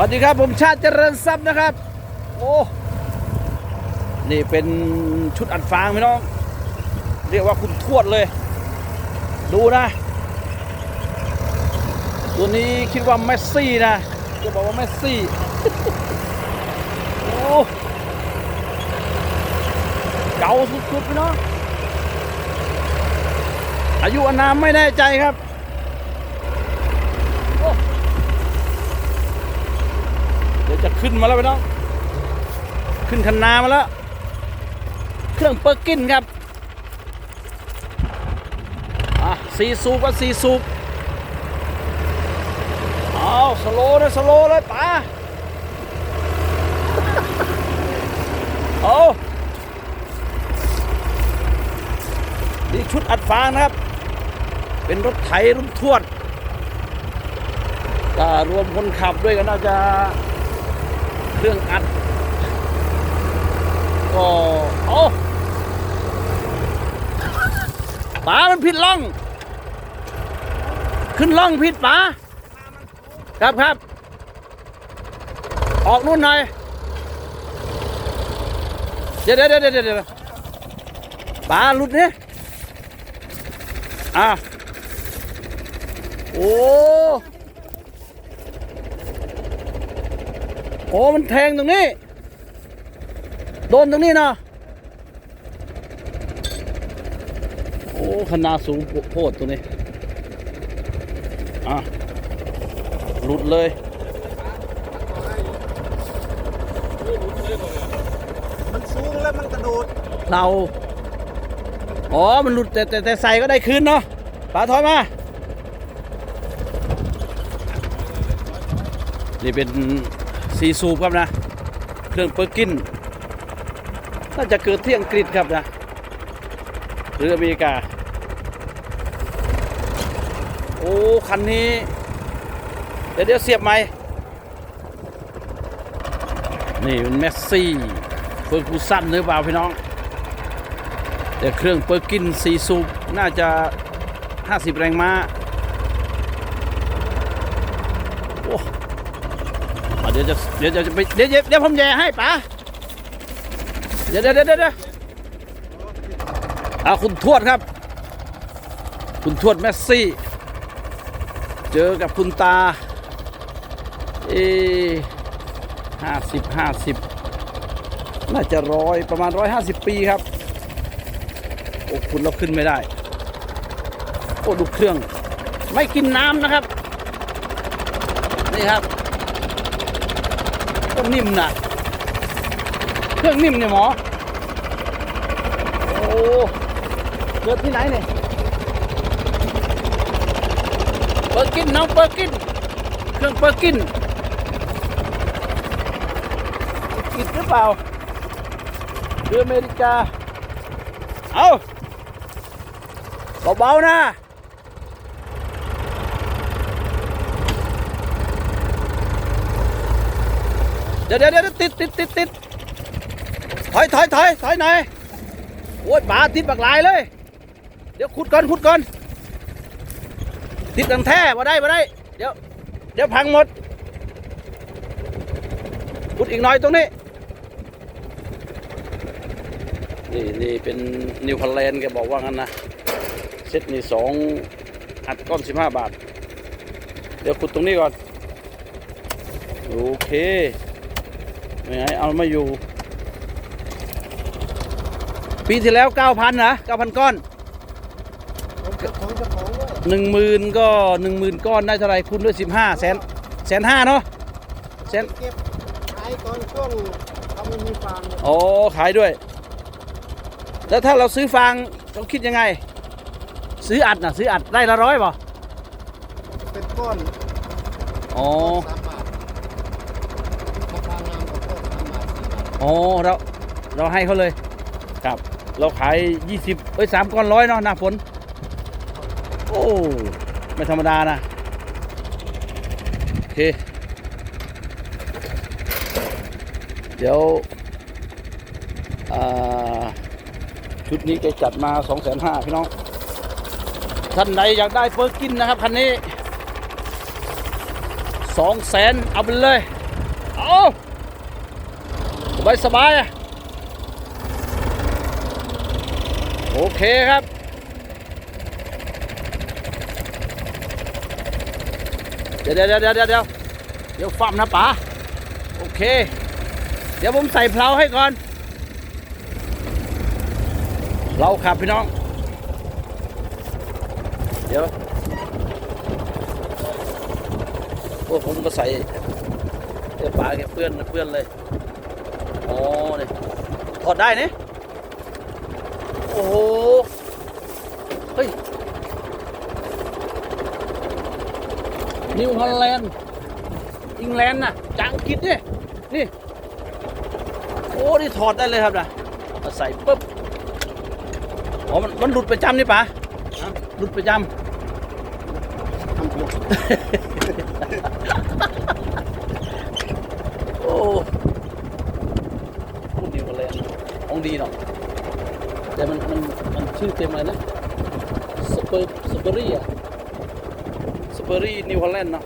วัสดีครับผมชาติเจริญทรัพย์นะครับ โอ้นี่เป็นชุดอัดฟางพี่น้อง เรียกว่าคุณทวดเลย ดูนะ ตัวนี้คิดว่าเมสซี่นะจะบอกว่าเมสซี่โอ้เก่าสุดๆพี่น้องอายุอานามไม่แน่ใจครับ โอ้ เดี๋ยวจะขึ้นมาแล้วพี่น้องขึ้นคันนามาแล้ว เครื่องเปิร์กินครับอะสีสูบก็สีสูบเอาสโลเลยสโลเลยป๋าเอานี่ชุดอัดฟางนะครับ เป็นรถไถรุ่นทวดถ้ารวมคนขับด้วยก็น่าจะ เครื่องอัด ก็โอ้ป๋ามันผิดล่อง ขึ้นล่องผิดป๋าครับครับ ออกนู่นหน่อย เดี๋ยวเดี๋ยวเดี๋ยวเดี๋ยวเดี๋ยวป๋าหลุดเนี่ยอะโอ้ โอ้มันแทงตรงนี้ โดนตรงนี้นะโอ้ขนาดสูงโพดตัวนี้อะหลุดเลยมันสูงแล้วมันกระโดดเราอ๋อ มันหลุดแต่แต่แต่ใส่ก็ได้คืนเนาะปลาถอยมา นี่เป็น ซีซูปครับนะ เครื่องเปอร์กินน่าจะเกิดที่อังกฤษครับนะ หรืออเมริกา โอ้ คันนี้ เดี๋ยวเดี๋ยวเสียบไหม นี่เป็นเมสซี่เฟอร์กูสันหรือเปล่าพี่น้อง แต่เครื่องเปอร์กินซีซูปน่าจะ 50 แรงม้าโอ้ เดี๋ยวจะเดี๋ยวจะไปเดี๋ยวเดี๋ยวผมแย่ให้ป๋าเดี๋ยวเดี๋ยวเดี๋ยวเดี๋ยวอ่าคุณทวดครับ คุณทวดเมสซี่ เจอกับคุณตาเอห้าสิบห้าสิบน่าจะร้อยประมาณร้อยห้าสิบปีครับ โอ้คุณเราขึ้นไม่ได้ โอ้ดูเครื่อง ไม่กินน้ำนะครับ นี่ครับ เครื่องนิ่มนะเครื่องนิ่มเนี่ยหมอ โอ้เกิดที่ไหนเนี่ยเปิดกินน้องเปิดกิน เครื่องเปิดกินกินหรือเปล่าเรืออเมริกา เอาเบาๆนะ เดี๋ยวเดี๋ยวเดี๋ยวติดติดติดติดถอยถอยถอยถอยหน่อยโอ้ยปลาติดปากลายเลย เดี๋ยวขุดก่อนขุดก่อนติดกันแท้มาได้มาได้ เดี๋ยว เดี๋ยวพังหมดขุดอีกหน่อยตรงนี้ นี่นี่เป็นนิวฮอลแลนด์แกบอกว่างั้นนะเซตนี่สองอัดก้อนสิบห้าบาท เดี๋ยวขุดตรงนี้ก่อน โอเค ไม่ให้เอามาอยู่ ปีที่แล้ว9,000นะ9,000ก้อนของเจ้าของเจ้าของด้วย10,000ก็10,000ก้อนได้เท่าไหร่คูณด้วย15แสนแสนห้าเนาะแสนเก็บขายตอนช่วงเขาไม่มีฟาร์มเนี่ยโอ้ขายด้วย แล้วถ้าเราซื้อฟางเราคิดยังไง ซื้ออัดนะซื้ออัดได้ละร้อยป่ะเป็นก้อนอ๋อสามบาท ราคางามกว่าพวกสามบาทสี่บาทอ๋อเราเราให้เขาเลยครับ เราขาย 20เอ้ยสามก้อนร้อยเนาะหน้าฝน โอ้ไม่ธรรมดานะ โอเค เดี๋ยวอ่าชุดนี้แกจัดมา 2 5 0 0 0พี่น้อง ท่านใดอยากได้เปิร์กินนะครับ คันนี้ 2 0 0 0 0 0เอาไปเลย เอาส บายสบายโอเคครับ เดี๋ยวเดี๋ยวเดี๋ยวเดี๋ยวเดี๋ยวเดี๋ยวฟัมนะป๋าโอเค เดี๋ยวผมใส่เพลาให้ก่อนเพลาครับพี่น้อง เดี๋ยวโอ้ผมก็ใส่เดี๋ยวป๋าแกเปื้อนเปื้อนเลย อ๋อนี่ถอดได้นี่โอ้โห เฮ้ย นิวฮอลแลนด์อังกฤษน่ะจากอังกฤษนี่นี่ โอ้นี่ถอดได้เลยครับนะเอาใส่ปุ๊บ อ๋อ มันมันหลุดประจำนี่ปะหลุดประจทำตัวำโอ้ พูดนิวฮอลแลนด์ของดีเนาะแต่มันมันมันชื่อเต็มอะไรนะสเปอร์สเปอรี่อะสเปอรี่นิวฮอลแลนด์เนาะ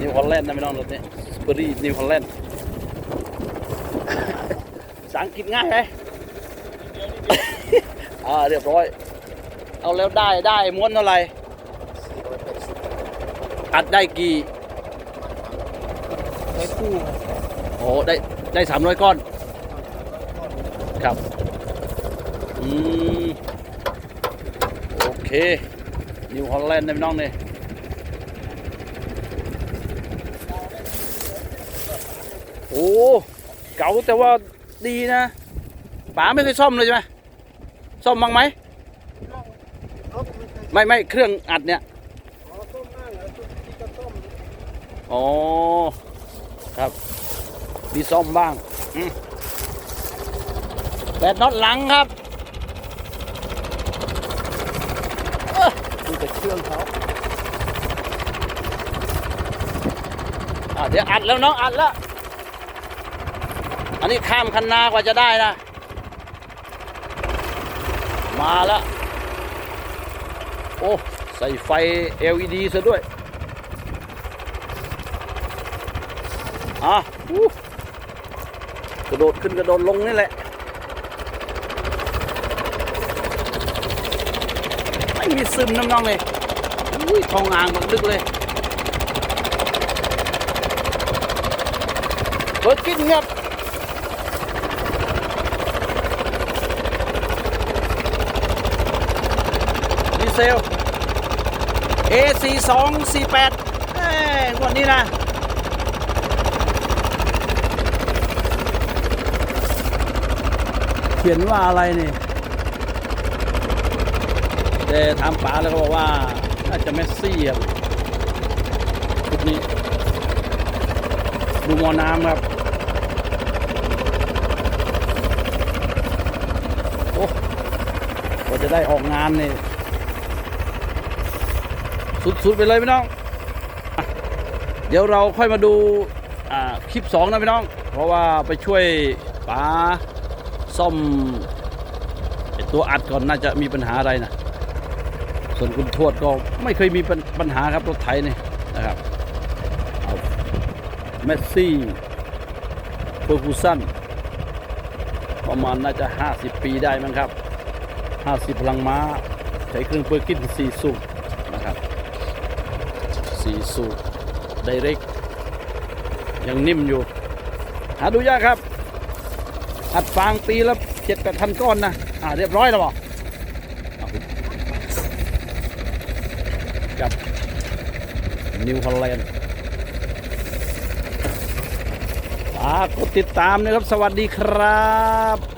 นิวฮอลแลนด์นะพี่น้องรถนี้สเปอรี่นิวฮอลแลนด์ภาษาอังกฤษง่ายไหมอ่าเรียบร้อย เอาแล้วได้ได้ม้วนเท่าไหร่สี่ร้อยแปดสิบอัดได้กี่ได้คู่โอ้ได้ได้สามร้อยก้อน ครับอืมโอเคนิวฮอลแลนด์นะพี่น้องเนี่ยโอ้เก่าแต่ว่าดีนะป๋าไม่เคยซ่อมเลยใช่ไหมซ่อมบ้างไหมไม่ไม่เครื่องอัดเนี่ยอต้มมากแล้วที่จะต้มอ๋อครับมีซ่อมบ้างอืม แปดน็อตหลังครับดูแต่เครื่องเขาเดี๋ยวอัดแล้วน้องอัดแล้ว อันนี้ข้ามคันนากว่าจะได้นะ มาแล้ว โอ้ ใส่ไฟ LED ซะด้วย อะอู้กระโดดขึ้นกระโดดลงนี่แหละ ไม่มีซึมน้ำนองเลยอุ้ยทองอ่างมันลึกเลยเปิดกินครับดีเซล A4248 เอ้ยงวันนี้นะเขียนว่าอะไรนี่ แต่ถามป๋าแล้วเขาบอกว่าน่าจะเมสซี่ครับชุดนี้ ดูมอน้ำครับ โอ้กว่าจะได้ออกงานนี่ สุด ๆ ไปเลยพี่น้อง เดี๋ยวเราค่อยมาดูคลิปสองนะพี่น้อง เพราะว่าไปช่วยป๋าซ่อมตัวอัดก่อนน่าจะมีปัญหาอะไรนะ ส่วนคุณทวดก็ไม่เคยมีปัญหาครับรถไถนี่นะครับเอาเมสซี่เฟอร์กูสันประมาณน่าจะ 50 ปีได้มั้งครับ 50 พลังม้า ใช้เครื่องเปอร์กิน4สูบนะครับ4สูบไดเรกยังนิ่มอยู่ หาดูยากครับ อัดฟางปีละเจ็ดแปดพันก้อนนะ อ่าเรียบร้อยแล้วบอกกับ นิวฮอลแลนด์ฝากกดติดตามนะครับ สวัสดีครับ